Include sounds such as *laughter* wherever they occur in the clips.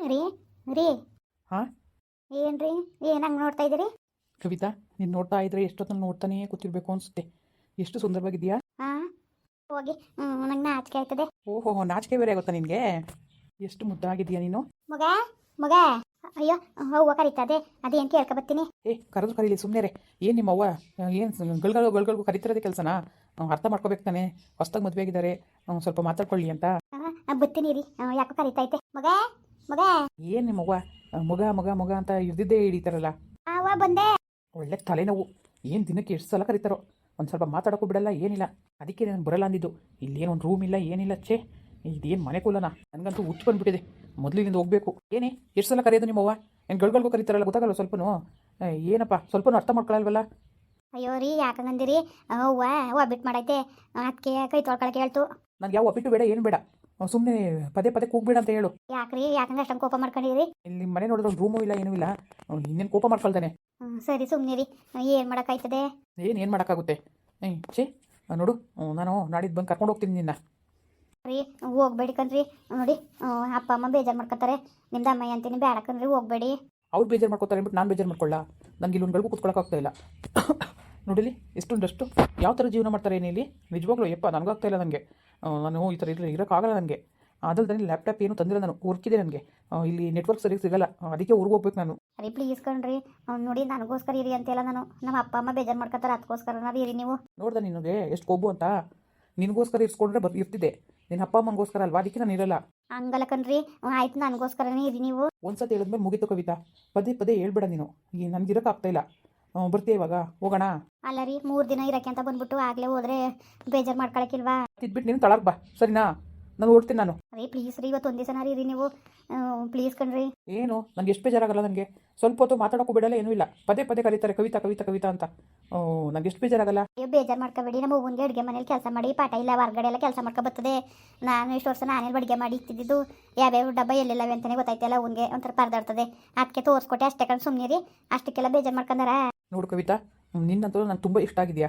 ರೀ ರೀ. ಹಾ? ಏನ್ರಿ? ಏನ್ ಹಂಗ್ ನೋಡ್ತಾ ಇದ್ದೀರಿ ಕವಿತಾ ನೀನು ನೋಡ್ತಾ ಇದ್ರೆ ಎಷ್ಟೊತ್ತಲ್ಲಿ ನೋಡ್ತಾನೇ ಕೂತಿರ್ಬೇಕು ಅನ್ಸುತ್ತೆ. ಎಷ್ಟು ಸುಂದರವಾಗಿದೆಯಾ ಹಾ? ಹೋಗಿ. ನಂಗೆ ನಾಚಿಕೆ ಆಯ್ತದೆ. ಓಹೋ ನಾಚಿಕೆ ಬೇರೆ ಆಗುತ್ತಾ ನಿನಗೆ? ಎಷ್ಟು ಮುದ್ದಾಗಿದೆಯಾ ನೀನು? ಮಗ ಮಗ. ಅಯ್ಯೋ ಅವ್ವ ಕರೀತದೆ. ಅದೇನು ಕೇಳ್ಕೊ ಬರ್ತೀನಿ? ಏ ಕರೆದು ಕರೀಲಿ ಸುಮ್ಮನೆ ರೇ ಏನು ನಿಮ್ಮ ಅವ್ವ? ಏನು ಗಳ್ಗಳು ಗಳ್ಗಳಿಗೂ ಕರಿತಿರೋದೇ ಕೆಲಸನಾ? ಅರ್ಥ ಮಾಡ್ಕೋಬೇಕು ತಾನೆ. ಹೊಸ್ದಾಗಿ ಮದುವೆ ಆಗಿದ್ದಾರೆ. ಸ್ವಲ್ಪ ಮಾತಾಡ್ಕೊಳ್ಳಿ ಅಂತ. ಬರ್ತೀನಿ ರೀ. ಯಾಕೋ ಕರೀತೈತೆ ಮಗ. ಮಗ? ಏನ್ ನಿಮ್ಮ ಆ, ಮಗ ಮಗ ಮಗ ಅಂತ ಇರ್ದಿದ್ದೇ ಹಿಡಿತಾರಲ್ಲ. ಬಂದೆ. ಒಳ್ಳೆ ತಲೆನೋವು. ಏನು ದಿನಕ್ಕೆ ಎಷ್ಟು ಸಲ ಕರೀತಾರೋ. ಒಂದು ಸ್ವಲ್ಪ ಮಾತಾಡೋಕ್ಕೂ ಬಿಡಲ್ಲ ಏನಿಲ್ಲ. ಅದಕ್ಕೆ ನಾನು ಬರಲ್ಲ ಅಂದಿದ್ದು. ಇಲ್ಲೇನು ಒಂದು ರೂಮ್ ಇಲ್ಲ ಏನಿಲ್ಲ ಛೇ. ಇದೇನು ಮನೆ ಕೂಲನ? ನನಗಂತೂ ಹುಚ್ಚು ಬಂದ್ಬಿಟ್ಟಿದೆ. ಮೊದಲಿನಿಂದ ಹೋಗಬೇಕು. ಏನೇ ಎಷ್ಟು ಸಲ ಕರೆಯೋದು ನಿಮ್ಮವ್ವ ಏನು ಗಳ್ಗಳ್ಗೂ ಕರೀತಾರಲ್ಲ ಗೊತ್ತಾಗಲ್ಲ ಸ್ವಲ್ಪನೂ. ಏನಪ್ಪ ಸ್ವಲ್ಪನೂ ಅರ್ಥ ಮಾಡ್ಕೊಳ್ಳಲ್ವಲ್ಲ ಅಯ್ಯೋ ರೀ ಯಾಕಂಗಂದಿರಿ ಅವ್ವ ಅವ್ವ ಬಿಟ್ಟು ಮಾಡೈತೆ. ಅದಕ್ಕೆ ಕೈ ತೊಳ್ಕೊಳಕ್ಕೆ ಹೇಳ್ತು. ನನಗೆ ಯಾವ ಒಪ್ಪಿಟ್ಟು ಬೇಡ ಏನು ಬೇಡ. ಸುಮ್ಮನೆ ಪದೇ ಪದೇ ಕೂಗ್ಬೇಡ ಅಂತ ಹೇಳು. ಯಾಕ್ರಿ? ಯಾಕಂದ್ರೆ ಅಷ್ಟೊಂದು ಕೋಪ ಮಾಡ್ಕೊಂಡಿರಿ? ಇಲ್ಲಿ ಮನೆ ನೋಡಿದ್ರೆ ರೂಮು ಇಲ್ಲ ಏನೂ ಇಲ್ಲ. ಇನ್ನೇನು ಕೋಪ ಮಾಡ್ಕೊಳ್ತಾನೆ. ಸರಿ ಸುಮ್ಮನಿರಿ ಏನು ಮಾಡೋಕ್ಕಾಯ್ತದೆ? ಏನು ಏನು ಮಾಡೋಕ್ಕಾಗುತ್ತೆ? ಏ ಛೇ ನೋಡು. ನಾನು ನಾಡಿದ್ದು ಬಂದು ಕರ್ಕೊಂಡು ಹೋಗ್ತೀನಿ ನಿನ್ನ. ರೀ ಹೋಗ್ಬೇಡಿ ಕಣ್ರಿ. ನೋಡಿ ಅಪ್ಪ ಅಮ್ಮ ಬೇಜಾರು ಮಾಡ್ಕೊತಾರೆ. ನಿಮ್ದು ಅಮ್ಮ ಅಂತೀನಿ ಬೇಡ ಕಣ್ರಿ ಹೋಗ್ಬೇಡಿ. ಅವ್ರು ಬೇಜಾರು ಮಾಡ್ಕೊತಾರೆ ಅಂದ್ಬಿಟ್ಟು ನಾನು ಬೇಜಾರು ಮಾಡ್ಕೊಳ್ಳ ನನಗೆ ಇಲ್ಲೊಂದು ಗಳಿಗೂ ಕೂತ್ಕೊಳ್ಳೋಕ್ಕಾಗ್ತಾ ಇಲ್ಲ. *coughs* ನೋಡಿಲಿ ಎಷ್ಟೊಂದಷ್ಟು ಯಾವ ಥರ ಜೀವನ ಮಾಡ್ತಾರೆ ಏನಿಲ್ಲಿ ಇಲ್ಲಿ? ನಿಜವಾಗ್ಲೂ ಯಪ್ಪ ನನಗಾಗ್ತಾ ಇಲ್ಲ ನನಗೆ ನಾನು ಈ ಥರ ಇಲ್ಲಿ ಇರೋಕ್ಕಾಗಲ್ಲ ನನಗೆ ಅದಲ್ದೇ ಲ್ಯಾಪ್ಟಾಪ್ ಏನು ತಂದಿಲ್ಲ ನಾನು ವರ್ಕಿದೆ ನನಗೆ. ಇಲ್ಲಿ ನೆಟ್ವರ್ಕ್ ಸರಿಯಾಗಿ ಸಿಗಲ್ಲ ಅದಕ್ಕೆ ಊರಿಗೆ ಹೋಗ್ಬೇಕು ನಾನು. ಅರೇ ಪ್ಲೀಸ್ ಕಣ್ರಿ ಅವ್ನು ನೋಡಿ ನನಗೋಸ್ಕರ ಇರಿ ಅಂತೆಲ್ಲ ನಾನು. ನಮ್ಮ ಅಪ್ಪ ಅಮ್ಮ ಬೇಜಾರು ಮಾಡ್ಕೊತಾರೆ ಅದಕ್ಕೋಸ್ಕರ ಇರಿ ನೀವು. ನೋಡ್ದೆ ನಿನಗೆ ಎಷ್ಟು ಕೊಬ್ಬು ಅಂತ. ನಿನಗೋಸ್ಕರ ಇರ್ಸ್ಕೊಂಡ್ರೆ ಬರ್ ಇರ್ತಿದ್ದೆ ನಿನ್ನ ಅಪ್ಪ ಅಮ್ಮಗೋಸ್ಕರ ಅಲ್ವಾ? ಅದಕ್ಕೆ ನಾನು ಇರಲ್ಲ. ಹಂಗಲ್ಲ ಕಣ್ರಿ ಆಯ್ತು ನನಗೋಸ್ಕರನೇ ಇರಿ ನೀವು. ಒಂದ್ಸತಿ ಹೇಳಿದ್ಮೇಲೆ ಮುಗಿತು ಕವಿತಾ. ಪದೇ ಪದೇ ಹೇಳ್ಬೇಡ ನೀನು. ಈ ನನಗೆ ಇರೋಕ್ಕಾಗ್ತಾ ಇಲ್ಲ. ಬರ್ತೀಯ ಇವಾಗ? ಹೋಗೋಣ? ಅಲ್ಲ ರೀ ಮೂರು ದಿನ ಇರಕ್ಕೆ ಅಂತ ಬಂದ್ಬಿಟ್ಟು ಆಗಲೇ ಹೋದ್ರೆ ಬೇಜಾರು ಮಾಡ್ಕೊಳಕ್ಕಿಲ್ವಾ ತಿದ್ಬಿಟ್ಟು ನೀನು ತಳಕ್ ಬಾ ಸರಿನಾ? ನಾನು ಓಡ್ತೀನಿ ನಾನು. ಅದೇ ಪ್ಲೀಸ್ ರೀ ಇವತ್ತು ಒಂದೇ ಸಲ ರೀ ನೀವು. ಪ್ಲೀಸ್ ಕಣ್ರಿ. ಏನು? ನನಗೆ ಎಷ್ಟು ಬೇಜಾರಾಗಲ್ಲ ನನಗೆ. ಸ್ವಲ್ಪ ಹೊತ್ತು ಮಾತಾಡೋಕ್ಕೂ ಬಿಡಲ್ಲ ಏನೂ ಇಲ್ಲ. ಪದೇ ಪದೇ ಕರೀತಾರೆ ಕವಿತಾ ಕವಿತಾ ಕವಿತಾ ಅಂತ. ನನಗೆ ಎಷ್ಟು ಬೇಜಾರಾಗಲ್ಲ. ಅಯ್ಯೋ ಬೇಜಾರು ಮಾಡ್ಕೋಬೇಡಿ. ನಮ್ಮ ಅವ್ವನಿಗೆ ಅಡುಗೆ ಮನೇಲಿ ಕೆಲಸ ಮಾಡಿ ಪಾಠ ಇಲ್ಲ ಹೊರಗಡೆ ಎಲ್ಲ ಕೆಲಸ ಮಾಡ್ಕೊ ಬರ್ತದೆ. ನಾನು ಇಷ್ಟು ವರ್ಷ ನಾನೇ ಅಡುಗೆ ಮಾಡಿ ಇಟ್ಟಿದ್ದು ಯಾವ್ಯಾವ ಡಬ್ಬ ಎಲ್ಲೆಲ್ಲವೆ ಅಂತಲೇ ಗೊತ್ತಾಯ್ತಲ್ಲ ಅವ್ನಿಗೆ ಒಂಥರ ಪರದಾಡ್ತದೆ. ಅದಕ್ಕೆ ತೋರಿಸ್ಕೊಟ್ಟೆ ಅಷ್ಟೇ ಕಣ್ ಸುಮ್ಮನೆ ರೀ. ಅಷ್ಟಕ್ಕೆಲ್ಲ ಬೇಜಾರು ಮಾಡ್ಕೊಂಡಾರ? ನೋಡು ಕವಿತಾ ನಿನ್ನಂತೂ ನಂಗೆ ತುಂಬ ಇಷ್ಟ ಆಗಿದೆಯಾ?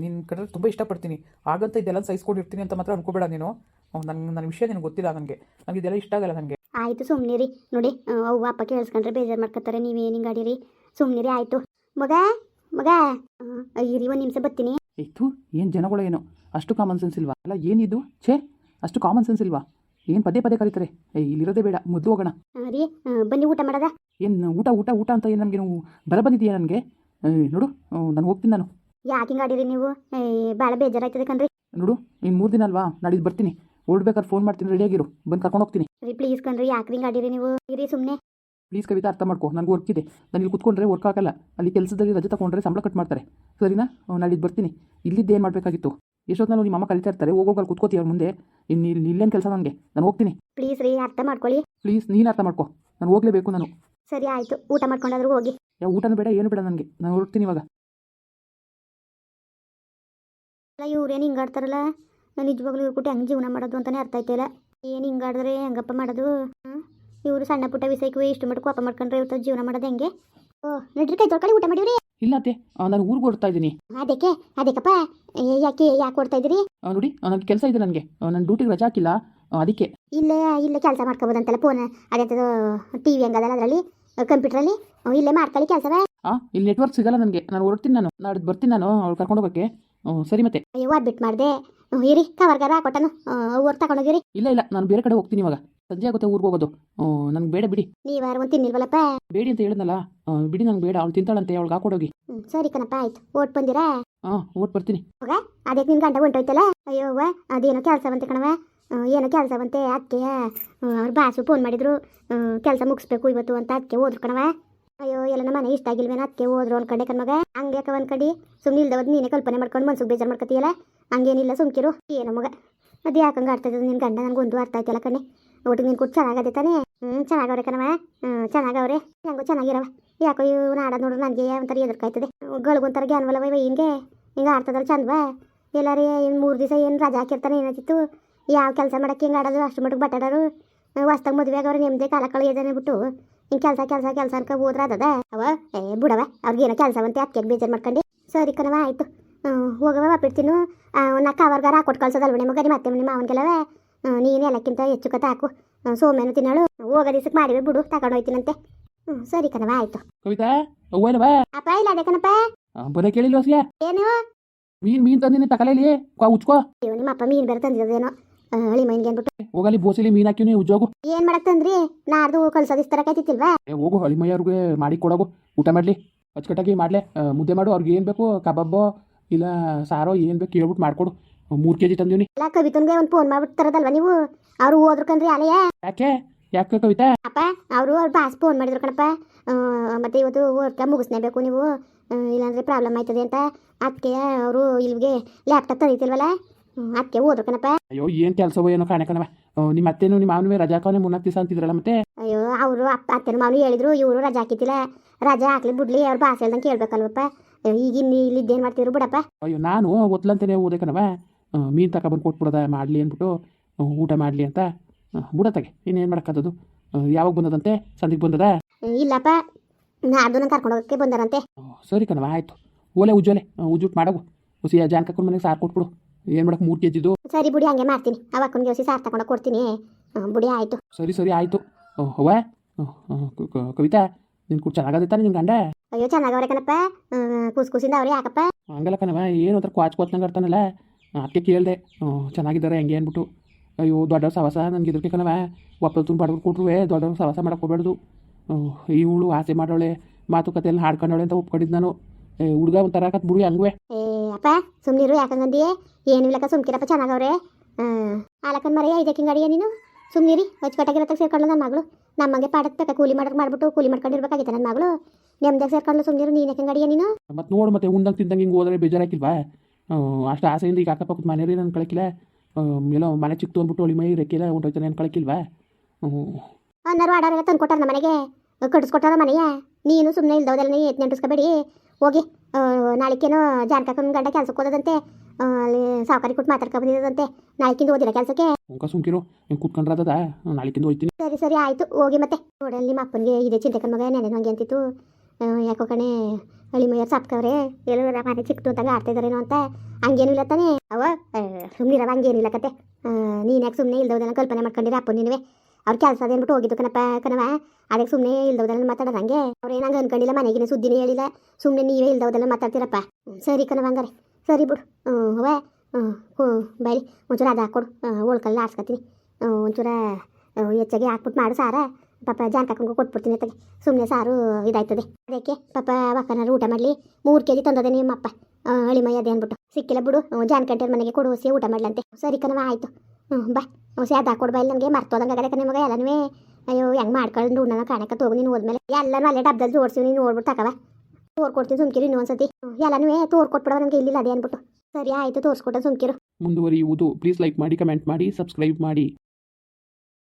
ನಿನ್ನ ಕಡೆ ತುಂಬ ಇಷ್ಟಪಡ್ತೀನಿ. ಹಾಗಂತ ಇದೆಲ್ಲ ಸಹಿಸ್ಕೊಂಡಿರ್ತೀನಿ ಅಂತ ಮಾತ್ರ ಅನ್ಕೋಬೇಡ ನೀನು. ನನ್ನ ನನ್ನ ವಿಷಯ ನಿನಗೆ ಗೊತ್ತಿಲ್ಲ ನನಗೆ ನನಗೆ ಇದೆಲ್ಲ ಇಷ್ಟ ಆಗಲ್ಲ ನನಗೆ ಆಯಿತು ಸುಮ್ಮನೆ ರೀ ನೋಡಿ ಅವ್ವ ಅಪ್ಪ ಕೇಳಿಸ್ಕೊಂಡ್ರೆ ಬೇಜಾರು ಮಾಡ್ಕೊತಾರೆ. ನೀವೇನು ಗಾಡಿ ರೀ ಸುಮ್ಮನೆ ರೀ ಆಯಿತು. ಮಗ ಮಗ. ಇರಿ ಒಂದು ನಿಮಿಷ ಬರ್ತೀನಿ. ಇತ್ತು ಏನು ಜನಗಳು ಏನು. ಅಷ್ಟು ಕಾಮನ್ ಸೆನ್ಸ್ ಇಲ್ವಾ? ಅಲ್ಲ ಏನಿದು? ಛೇ ಅಷ್ಟು ಕಾಮನ್ ಸೆನ್ಸ್ ಇಲ್ವಾ? ಏನು ಪದೇ ಪದೇ ಕರೀತಾರೆ. ಏ ಇಲ್ಲಿರೋದೇ ಬೇಡ. ಮೊದಲು ಹೋಗೋಣ. ರೀ ಬನ್ನಿ ಊಟ ಮಾಡೋದ? ಏನು ಊಟ ಊಟ ಊಟ ಅಂತ ಏನು ನನಗೆ ಬರ ಬಂದಿದೆಯಾ ನನಗೆ? ನೋಡು ನಾನು ಹೋಗ್ತೀನಿ ನಾನು. ಯಾಕೆ ಹಿಂಗಾಡಿರಿ ನೀವು? ಭಾಳ ಬೇಜಾರಾಯ್ತದೆ ಕಣ್ರಿ. ನೋಡು ಇನ್ನು ಮೂರು ದಿನ ಅಲ್ವಾ? ನಾಡಿದ್ದು ಬರ್ತೀನಿ. ಓಡ್ಬೇಕಾದ್ರೆ ಫೋನ್ ಮಾಡ್ತೀನಿ ರೆಡಿಯಾಗಿರು ಬಂದು ಕರ್ಕೊಂಡು ಹೋಗ್ತೀನಿ. ರೀ ಪ್ಲೀಸ್ ಕಣ್ರಿ ಯಾಕೆ ಹಿಂಗಾಡಿರಿ ನೀವು? ಇರಿ ಸುಮ್ಮನೆ ಪ್ಲೀಸ್ ಕವಿತಾ ಅರ್ಥ ಮಾಡ್ಕೊ. ನನಗೆ ವರ್ಕ್ ಇದೆ. ನಾನು ಇಲ್ಲಿ ಕುತ್ಕೊಂಡ್ರೆ ವರ್ಕ್ ಆಗಲ್ಲ. ಅಲ್ಲಿ ಕೆಲಸದಲ್ಲಿ ರಜೆ ತಗೊಂಡ್ರೆ ಸಂಬಳ ಕಟ್ ಮಾಡ್ತಾರೆ. ಸರಿನಾ? ನಾಡಿದ್ದು ಬರ್ತೀನಿ. ಇಲ್ಲಿದ್ದು ಏನು ಮಾಡಬೇಕಾಗಿತ್ತು? ಎಷ್ಟೊತ್ತಿನಲ್ಲಿ ನಿಮ್ಮ ಅಮ್ಮ ಕಲಿತಾ ಇರ್ತಾರೆ. ಹೋಗೋಗಲ್ಲಿ ಕುತ್ಕೋತೀವಿ ಅವ್ರ ಮುಂದೆ? ಇನ್ನು ಇಲ್ಲಿ ಇಲ್ಲೇನು ಕೆಲಸ ನನಗೆ? ನಾನು ಹೋಗ್ತೀನಿ. ಪ್ಲೀಸ್ ರೀ ಅರ್ಥ ಮಾಡ್ಕೊಳ್ಳಿ. ಪ್ಲೀಸ್ ನೀನು ಅರ್ಥ ಮಾಡ್ಕೊ. ನಾನು ಹೋಗಲೇಬೇಕು ನಾನು. ಸರಿ ಆಯಿತು. ಊಟ ಮಾಡ್ಕೊಂಡಾದ್ರೂ ಹೋಗಿ. ಯಾವ ಊಟನೂ ಬೇಡ ಏನು ಬೇಡ ನನಗೆ. ನಾನು ಹೊರಡ್ತೀನಿ ಇವಾಗ. ಅಲ್ಲ ಇವ್ರೇನು ಹಿಂಗೆ ಆಡ್ತಾರಲ್ಲ? ನಾನು ನಿಜವಾಗ್ಲೂ ಇವ್ರು ಕೊಟ್ಟು ಹೆಂಗೆ ಜೀವನ ಮಾಡೋದು ಅಂತಲೇ ಅರ್ಥ ಆಯ್ತಿಲ್ಲ ಏನು ಹಿಂಗೆ ಆಡಿದ್ರೆ ಹೆಂಗಪ್ಪ ಮಾಡೋದು? ಇವರು ಸಣ್ಣ ಪುಟ್ಟ ವಿಷಯಕ್ಕೆ ಇಷ್ಟು ಮಟ್ಟ ಕೋಪ ಮಾಡ್ಕೊಂಡ್ರೆ ಇವ್ರ ಜೀವನ ಮಾಡೋದು ಹೆಂಗೆ? ಓ ನಡ್ರಿ ಕೈ ತೊಳ್ಕೊಳ್ಳಿ ಊಟ ಮಾಡಿವ್ರಿ. ಇಲ್ಲ ಅತ್ತೆ ನಾನು ಊರಿಗೆ ಹೊರಡ್ತಾ ಇದ್ದೀನಿ. ಅದಕ್ಕೆ? ಅದಕ್ಕಪ್ಪ? ಏ, ಯಾಕೆ ಯಾಕೆ ಕೊಡ್ತಾ ಇದ್ದೀರಿ? ನೋಡಿ ನನಗೆ ಕೆಲಸ ಇದೆ ನನಗೆ. ನನ್ನ ಡ್ಯೂಟಿಗೆ ರಜಾ ಹಾಕಿಲ್ಲ ಅದಕ್ಕೆ. ಇಲ್ಲೇ ಇಲ್ಲೇ ಕೆಲಸ ಮಾಡ್ಕೋಬೋದಂತಲ್ಲ ಫೋನ್. ಅದೇ ಟಿ ವಿ ಹಂಗದಲ್ಲ ಅದರಲ್ಲಿ ಕಂಪ್ಯೂಟ್ರಲ್ಲಿ? ಇಲ್ಲೇ ಮಾಡ್ಕೊಳ್ಳಿ ಕೆಲಸವೇ ಹಾಂ ಇಲ್ಲಿ ನೆಟ್ವರ್ಕ್ ಸಿಗಲ್ಲ ನನಗೆ. ನಾನು ಹೊರಡ್ತೀನಿ ನಾನು. ನಾಡ್ದು ಬರ್ತೀನಿ ನಾನು ಅವ್ಳು ಕರ್ಕೊಂಡು ಹೋಗಕ್ಕೆ. ಹ್ಞೂ ಸರಿ ಮತ್ತೆ. ಅಯ್ಯೋ ಅಡ್ಮಿಟ್ ಮಾಡಿದೆ. ಇರಿ ಕವರ್ಗಾರ ಹಾಕೊಟ್ಟನು. ಅವ್ರು ತಗೊಂಡೋಗಿರಿ ಇಲ್ಲ ಇಲ್ಲ ನಾನು ಬೇರೆ ಕಡೆ ಹೋಗ್ತೀನಿ ಇವಾಗ. ಸಂಜೆ ಆಗುತ್ತೆ ಊರಿಗೆ ಹೋಗೋದು. ನನಗೆ ಬೇಡ ಬಿಡಿ. ನೀವಾರು ಒಂದು ತಿನ್ನಿಲ್ವಲ್ಲಪ್ಪ? ಬೇಡಿ ಅಂತ ಹೇಳಿದ್ನಲ್ಲ. ಆ, ಬಿಡಿ ನಂಗೆ ಬೇಡ. ಅವಳು ತಿಂತಾಳಂತೆ ಅವಳಿಗೆ ಹಾಕೊಡೋಗಿ. ಹ್ಞೂ ಸರಿ ಕಣಪ್ಪ ಆಯ್ತು. ಓಟ್ ಬಂದಿರಾ? ಹಾಂ ಓಟ್ ಬರ್ತೀನಿ. ಅದಕ್ಕೆ ನಿನ್ ಗಂಡ ಹೊಂಟೋಯ್ತಲ್ಲ? ಅಯ್ಯೋ ಅವ್ವ ಅದೇನೋ ಕೆಲಸವಂತೆ ಕಣವ ಏನೋ ಏನೋ ಕೆಲಸವಂತೆ ಅದಕ್ಕೆ ಅವ್ರ ಬಾಸು ಫೋನ್ ಮಾಡಿದ್ರು. ಕೆಲಸ ಮುಗಿಸ್ಬೇಕು ಇವತ್ತು ಅಂತ ಅದಕ್ಕೆ ಹೋದ್ರು ಕಣವ ಅಯ್ಯೋ, ಎಲ್ಲ ಮನೆ ಇಷ್ಟ ಆಗಿಲ್ವೇನ? ಅದಕ್ಕೆ ಹೋದ್ರು ಅನ್ಕಂಡೆ ಕಣ್ಮಗ ಹಂಗೆ ಯಾಕ ಕಡೆ? ಸುಮ್ಮನೆ ಇಲ್ದವದ್ ನೀನೇ ಕಲ್ಪನೆ ಮಾಡ್ಕೊಂಡು ಮನ್ಸಿಗೆ ಬೇಜಾರು ಮಾಡ್ಕೊತೀಯಲ್ಲ? ಹಂಗೇನಿಲ್ಲ, ಸುಮ್ಕಿರು. ಏನೋ ಮಗ. ಅದು ಯಾಕಂಗೆ ಆಡ್ತದ ನಿನ್ನ ಗಂಡ? ನನಗೊಂದು ಅರ್ಥ ಆಯ್ತಲ್ಲ ಕಣ್ಣೆ ಒಟ್ಟಿಗೆ ನೀನು ಕೊಟ್ಟು ಚೆನ್ನಾಗದೆ ತಾನೇ? ಹ್ಞೂ ಚೆನ್ನಾಗವ್ರೆ ಕಣವ ಹ್ಞೂ ಚೆನ್ನಾಗವ್ರೆ. ಹೆಂಗೋ ಚೆನ್ನಾಗಿರವ ಯಾಕೋ ಇವ್ನು ಆಡೋದು ನೋಡ್ರಿ ನನಗೆ ಒಂಥರ ಎದುರ್ಕಾಯ್ತದೆ ಗಳಿಗೊಂಥರ ವೈ ಹಿಂಗೆ. ಹಿಂಗೆ ಆಡ್ತದಲ್ಲ ಚಂದವಾ. ಎಲ್ಲಾರೇ ಏನು ಮೂರು ದಿವಸ ಏನು ರಜಾ ಹಾಕಿರ್ತಾನೆ ಏನಾಯ್ತಿತ್ತು? ಯಾವ ಕೆಲಸ ಮಾಡಕ್ಕೆ ಹಿಂಗೆ ಆಡೋದು? ಅಷ್ಟು ಮಟ್ಟಿಗೆ ಬಟ್ಟಾಡೋರು ಹೊಸ್ದಾಗ ಮದುವೆ ಆಗೋರು ನೆಮ್ಮದಿ ಕಾಲ ಕಳೆಯೋದನೆ ಬಿಟ್ಟು. ಹಿಂಗೆ ಕೆಲಸ ಕೆಲಸ ಕೆಲಸ ಅನ್ಕ ಹೋದ್ರ ಅದದ ಅವ? ಏ ಬಿಡವ ಅವ್ರಿಗೇನೋ ಕೆಲಸವಂತೆ ಅದಕ್ಕೆ ಬೇಜಾರು ಮಾಡ್ಕೊಂಡು. ಸರಿ ಕಣವ ಆಯಿತು. ಹೋಗವ ಬಿಡ್ತೀನು ನಾ ಕವರ್ಗಾರ ಹಾಕೊಟ್ಟು ಕಳ್ಸೋದಲ್ವ ನಿಮ್ಮ ಗರಿ ಮತ್ತೆ ನಿಮ್ಮ ಮಾವನಿಗೆಲ್ಲವ ನೀನು ಎಲ್ಲಕ್ಕಿಂತ ಹೆಚ್ಚು ಕತೆ ಹಾಕು. ಸೋಮೇನು ತಿನ್ನಳು. ಹೋಗೋ ದಿವ್ಸಕ್ಕೆ ಮಾಡಿವೆ ಬಿಡು ತಗೊಂಡು ಹೋಯ್ತೀನಂತೆ. ಹ್ಞೂ ಸರಿ ಕಣವ ಆಯ್ತು. ಕವಿತಾ ಅವ್ವನವ ಅಪ್ಪ ಇಲ್ಲ ಅದೇ ಕಣಪ್ಪ. ಬರ ಕೇಳಿಲ್ಲ ಏನು? ಮೀನ್ ಮೀನ್ ತಂದಿನಿ ತಕಲೇಲಿ. ಉಚ್ಕೋ. ನಿಮ್ಮ ಅಪ್ಪ ಮೀನ್ ಬೇರೆ ತಂದಿರೋದೇನೋ. ಆ, ಹಳಿ ಮೈನ್ಗೆ ಅಂದ್ಬಿಟ್ಟು. ಹೋಗಲಿ ಬೋಸಲಿ ಮೀನ್ ಹಾಕಿವ್ನಿ ಉಜ್ಜೋಗು ಏನು ಮಾಡಕ್ ತಂದ್ರಿ ನಾಡ್ದು ಕಳ್ಸೋದಿಸ್ತಾರಕೈತಿಲ್ವಾ ಏ ಹೋಗು ಹಳಿ ಮೈಯವ್ರಿಗೆ ಮಾಡಿ ಕೊಡೋಗು. ಊಟ ಮಾಡ್ಲಿ. ಅಚ್ಚುಕಟ್ಟಾಗಿ ಮಾಡಲೆ. ಮುದ್ದೆ ಮಾಡು. ಅವ್ರಿಗೆ ಏನು ಬೇಕು? ಕಬಾಬೋ ಇಲ್ಲ ಸಾರೋ ಏನು ಬೇಕು ಹೇಳ್ಬಿಟ್ಟು ಮಾಡಿಕೊಡು. ಮೂರು ಕೆ ಜಿ ತಂದೀನಿ ಎಲ್ಲ ಕವಿತನ್ಗೆ ಒಂದು ಫೋನ್ ಮಾಡ್ಬಿಟ್ಟು ತರದಲ್ವಾ ನೀವು? ಅವ್ರು ಹೋದ್ರು ಕಣ್ರಿ ಅಲೆಯ ಯಾಕೆ? ಯಾಕೆ ಕವಿತಾ? ಅಪ್ಪ ಅವರು ಅವ್ರು ಬಾಸ್ ಫೋನ್ ಮಾಡಿದ್ರು ಕಣಪ್ಪ. ಆ, ಮತ್ತೆ ಇವತ್ತು ವರ್ಕ ಮುಗಿಸ್ನೇಬೇಕು ನೀವು. ಆ, ಇಲ್ಲಾಂದ್ರೆ ಪ್ರಾಬ್ಲಮ್ ಆಯ್ತದೆ ಅಂತ. ಅದಕ್ಕೆ ಅವರು ಇಲ್ಲಿಗೆ ಲ್ಯಾಪ್ಟಾಪ್ ತಂದಿತ್ತಿಲ್ವಲ್ಲ ಅದಕ್ಕೆ ಹೋದ್ರು ಕಣಪ್ಪ. ಅಯ್ಯೋ ಏನು ಕೆಲಸವೋ ಏನೋ ಕಾಣೆ ಕಣವ ನಿಮ್ಮ ಅತ್ತೆನು ನಿಮ್ಮ ಮಾವನವೇ ರಜಾ ಹಾಕೋನೆ ಮೂರ್ನಾಲ್ಕು ದಿವಸ ಅಂತಿದ್ರಲ್ಲ ಮತ್ತೆ? ಅಯ್ಯೋ ಅವರು ಅಪ್ಪ ಅತ್ತೆನ ಮಾವನು ಹೇಳಿದ್ರು ಇವರು ರಜಾ ಹಾಕಿತ್ತಿಲ್ಲ ರಜಾ ಹಾಕ್ಲಿ ಬಿಡ್ಲಿ ಅವ್ರು ಭಾಷೆ ಹೇಳ್ದಂಗೆ ಕೇಳ್ಬೇಕಲ್ವಪ್ಪ. ಈಗ ಇಲ್ಲಿ ಇಲ್ಲಿದ್ದೇನು ಮಾಡ್ತಿದ್ರು ಬಿಡಪ್ಪ. ಅಯ್ಯೋ ನಾನು ಒತ್ಲಂತೇನೆ ಓದೆ ಕಣವ ಮೀನು ತಗೊಬಂದು ಕೊಟ್ಬಿಡೋದ ಮಾಡ್ಲಿ ಅಂದ್ಬಿಟ್ಟು ಊಟ ಮಾಡಲಿ ಅಂತ. ಬಿಡತ್ತಾಗೆ ಇನ್ನೇನ್ ಮಾಡೋಕ್ಕದ್ದು ಯಾವಾಗ ಬಂದದಂತೆ? ಸಂದಿಗೆ ಬಂದದ? ಇಲ್ಲಪ್ಪ ನಾಡ್ದು ಕರ್ಕೊಂಡು ಹೋಗೋಕ್ಕೆ ಬಂದಾರಂತೆ ಸರಿ ಕಣವ ಆಯ್ತು. ಓಲೆ ಉಜ್ಜೋಲೆ ಉಜ್ಜುಟ್ ಮಾಡೋಗು. ಹುಸಿ ಜಾನ್ ಕರ್ಕೊಂಡು ಮನೆಗೆ ಸಾರ್ ಕೊಟ್ಬಿಡು. ಏನು ಮಾಡಕ್ಕೆ ಮೂರು ಕೆ ಜಿದು ಸರಿ ಬುಡಿ ಹಂಗೆ ಮಾಡ್ತೀನಿ. ಅವ ಅಕ್ಕನಿಗೆ ಹೊಸಿ ಸಾರ್ ತಗೊಂಡು ಕೊಡ್ತೀನಿ. ಬುಡಿ ಆಯಿತು. ಸರಿ ಸರಿ ಆಯ್ತು. ಹವ ಕವಿತಾ ನಿನ್ ಕೂಡ ಚೆನ್ನಾಗದೆ ತಾನೆ ನಿನ್ ಗಂಡ? ಅಯ್ಯೋ ಚೆನ್ನಾಗವ್ರೆ ಕಣಪ್ಪ. ಕೂಸ್ ಕುಸ್ ಕುಸಿಂದ ಅವ್ರೆ ಯಾಕಪ್ಪ? ಹಂಗಲ್ಲ ಕಣವ ಏನು ಒಂಥರ ಕ್ವಾಚ್ ಕ್ವಾಚ್ನಂಗೆ ಆಡ್ತಾನಲ್ಲ ಅದಕ್ಕೆ ಕೇಳಿದೆ. ಚೆನ್ನಾಗಿದ್ದಾರೆ ಹೆಂಗೆ ಅಂದ್ಬಿಟ್ಟು. ಅಯ್ಯೋ ದೊಡ್ಡವ್ರ ಸವಾಸ ನನಗೆ ಇದಕ್ಕೆ ಕಣವ ಒಪ್ಪತ್ತು ಬಡವ್ರು ಕೊಟ್ರು ದೊಡ್ಡವ್ರ ಸವಾಸ ಮಾಡಕ್ಕೆ ಹೋಗ್ಬಾರ್ದು ಇವಳು ಆಸೆ ಮಾಡೋಳೆ ಮಾತುಕತೆ ಎಲ್ಲ ಹಾಡ್ಕೊಂಡವಳೆ ಅಂತ ಒಪ್ಕೊಂಡಿದ್ದು ನಾನು. ಹುಡುಗ ಒಂಥರ ಕತ್ ಬಿಡು ಹಂಗುವೆ. ಅಪ್ಪ ಸುಮ್ನಿರು ಯಾಕಂಗಂದಿ ಏನು ಇಲ್ಲಕ್ಕ ಸುಮ್ಕಿರಪ್ಪ ಚೆನ್ನಾಗವ್ರೆ. ಹಾಂ ಆಲಕನ್ ಮರೆಯ ಇದಕ್ಕೆ ಗಡಿಯ ನೀನು? ಸುಮ್ನಿರಿ ತಕ್ಕ ಸೇರ್ಕೊಂಡು ನನ್ನ ಮಗಳು. ನಮ್ಮಂಗೆ ಪಾಡಕ್ಕೆ ಕೂಲಿ ಮಾಡಕ್ಕೆ ಮಾಡ್ಬಿಟ್ಟು ಕೂಲಿ ಮಾಡ್ಕೊಂಡಿರ್ಬೇಕಾಗಿತ್ತು ನನ್ನ ಮಗಳು. ನೆಮ್ಮದಾಗ ಸೇರ್ಕೊಂಡು ಸುಮ್ಮನಿರು ನೀನು ಯಾಕೆ ಅಡಿಯ ನೀನು? ಮತ್ತೆ ನೋಡು ಮತ್ತೆ ಉಂಡಂಗೆ ತಿಂದಂಗೆ ಹಿಂಗೆ ಹೋದ್ರೆ ಬೇಜಾರಾಕಿಲ್ವಾ ಅಷ್ಟು ಆಸೆಯಿಂದ ಈಗ ಅಕ್ಕಪಕ್ಕದ ಮನೆಯವ್ರಿ ನಾನು ಕಳಕಿಲ್ಲ ಎಲ್ಲೋ ಮನೆ ಚಿಕ್ಕ ಅಂದ್ಬಿಟ್ಟು ಒಳಿ ಮೈ ರೆಕ್ಕಿಲ್ಲ ಹೊಂಟೋಯ್ತಾನೆ ನಾನು ಕಳಕಿಲ್ವಾ? ಅನ್ನರು ಆಡಾರೆಲ್ಲ ತಂದು ಕೊಟ್ಟಾರ ನಮ್ಮ ಮನೆಗೆ. ಕಟ್ಟಿಸ್ಕೊಟ್ಟಾರ ಮನೆಯ? ನೀನು ಸುಮ್ಮನೆ ಇಲ್ದವದಲ್ಲ ನೀ ಎತ್ ನೆಂಟಿಸ್ಕೋಬೇಡಿ ಹೋಗಿ ನಾಳಿಕೇನೋ ಜಾನಕಕ್ಕನ ಗಂಡ ಕೆಲ್ಸಕ್ಕೆ ಹೋದದಂತೆ. ಅಲ್ಲಿ ಸಾವುಕಾರಿ ಕೊಟ್ಟು ಮಾತಾಡ್ಕೊ ಬಂದಿದ್ದಂತೆ. ನಾಳಿಕಿಂದ ಓದಿಲ್ಲ ಕೆಲಸಕ್ಕೆ? ಸುಮ್ಕಿರು ಹಿಂಗೆ ನಾಳಿಕಿಂದ ಹೋಯ್ತೀನಿ. ಸರಿ ಸರಿ ಆಯಿತು ಹೋಗಿ ಮತ್ತೆ. ನೋಡಲ್ಲಿ ನಿಮ್ಮ ಅಪ್ಪನಿಗೆ ಇದೆ ಚಿಂತೆ ಕಣ್ಮಗ ನೆನೆ ಹಂಗೆ ಅಂತಿತ್ತು. ಯಾಕೋ ಕಣೆ ಹಳಿ ಮೈಯರ್ ಸಾಪ್ಕವ್ರೆ ಎಲ್ಲರ ಮನೆ ಚಿಕ್ಕದು ಅಂತ ಆಡ್ತಿದಾರೇನೋ ಅಂತ. ಹಂಗೇನು ಇಲ್ಲ ತಾನೇ? ಅವ ಸುಮ್ಮನಿರವ ಹಂಗೇನಿಲ್ಲ ಕತೆ. ನೀನು ಯಾಕೆ ಸುಮ್ಮನೆ ಇಲ್ದವ್ದನ್ನ ಕಲ್ಪನೆ ಮಾಡ್ಕೊಂಡಿರ ಅಪ್ಪ ನೀನುವೆ? ಅವ್ರ ಕೆಲಸ ಅದೇನ್ಬಿಟ್ಟು ಹೋಗಿದ್ದು ಕಣಪ್ಪ ಕಣವ ಅದಕ್ಕೆ ಸುಮ್ಮನೆ ಇಲ್ದವ್ದಲ್ಲ ಮಾತಾಡೋದು ಹಂಗೆ. ಅವ್ರು ಏನಂಗೆ ಅನ್ಕೊಂಡಿಲ್ಲ, ಮನೆಗಿನ ಸುದ್ದಿನೇ ಹೇಳಿಲ್ಲ. ಸುಮ್ಮನೆ ನೀವೇ ಇಲ್ದವ್ದೆಲ್ಲ ಮಾತಾಡ್ತೀರಪ್ಪ. ಸರಿ ಕಣವ ಹಂಗಾರೆ. ಸರಿ ಬಿಡು. ಹ್ಞೂ ಹ್ಞೂ ಬೈಲಿ ಒಂಚೂರು ಅದು ಹಾಕ್ಕೊಡು. ಉಳ್ಕಲ್ಲ ಆಡ್ಸ್ಕೊತೀನಿ ಒಂಚೂರ ಹೆಚ್ಚಾಗಿ ಹಾಕ್ಬಿಟ್ಟು ಮಾಡು ಸಾರ. ಪಾಪ ಜಾನ್ಕಕ್ಕಂಗೂ ಕೊಟ್ಬಿಡ್ತೀನಿ ಅತ್ತಾಗೆ. ಸುಮ್ಮನೆ ಸಾರು ಇದಾಯ್ತದೆ. ಅದಕ್ಕೆ ಪಾಪ ಒಕ್ಕನಾರು ಊಟ ಮಾಡಲಿ. ಮೂರು ಕೆಜಿ ತಂದದೆ ನಿಮ್ಮಪ್ಪ. ಅಳಿ ಅದೇ ಅಂದ್ಬಿಟ್ಟು. ಸಿಕ್ಕಿಲ್ಲ ಬಿಡು. ಜಾನ್ಕಂಟೆ ಮನೆಗೆ ಕೊಡು ಊಟ ಮಾಡ್ಲಂತೆ. ಸರಿ ಕಣವ ಆಯಿತು. ಹ್ಞೂ ಬಾ. ಹೊಸಿ ಅದು ಹಾಕೊಡು ಬಾ ಇಲ್ಲಿ ನನಗೆ ಮರ್ತೋದಂಗೆ ಆಗದೆ ನಿಮಗೆ. ಎಲ್ಲನೂ ಅಯ್ಯೋ, ಹೆಂಗೆ ಮಾಡ್ಕೊಂಡು ಉಣ್ಣನ ಕಾಣಕ್ಕೆ ತೋಗು. ನೀನು ಹೋದ್ಮೇಲೆ ಎಲ್ಲನೂ ಅಲ್ಲೇ ಡಬ್ದಲ್ಲಿ ಜೋಡಿಸಿ ನೀನು ನೋಡ್ಬಿಟ್ಟು ತಗವ ತೋರ್ಕೊಡ್ತೀನಿ ಸುಮ್ಕಿರು ಇನ್ನೂ ಒಂದ್ಸತಿ. ಎಲ್ಲನೂ ತೋರ್ಕೊಟ್ಬಿಡೋ ನನಗೆ ಇಲ್ಲಿಲ್ಲ ಅದೇ ಅಂದ್ಬಿಟ್ಟು. ಸರಿ, ಆಯಿತು, ತೋರಿಸ್ಕೊಟ್ಟೆ ಸುಮ್ಕಿರು. ಮುಂದುವರಿಯುವುದು. ಪ್ಲೀಸ್ ಲೈಕ್ ಮಾಡಿ, ಕಮೆಂಟ್ ಮಾಡಿ, ಸಬ್ಸ್ಕ್ರೈಬ್ ಮಾಡಿ.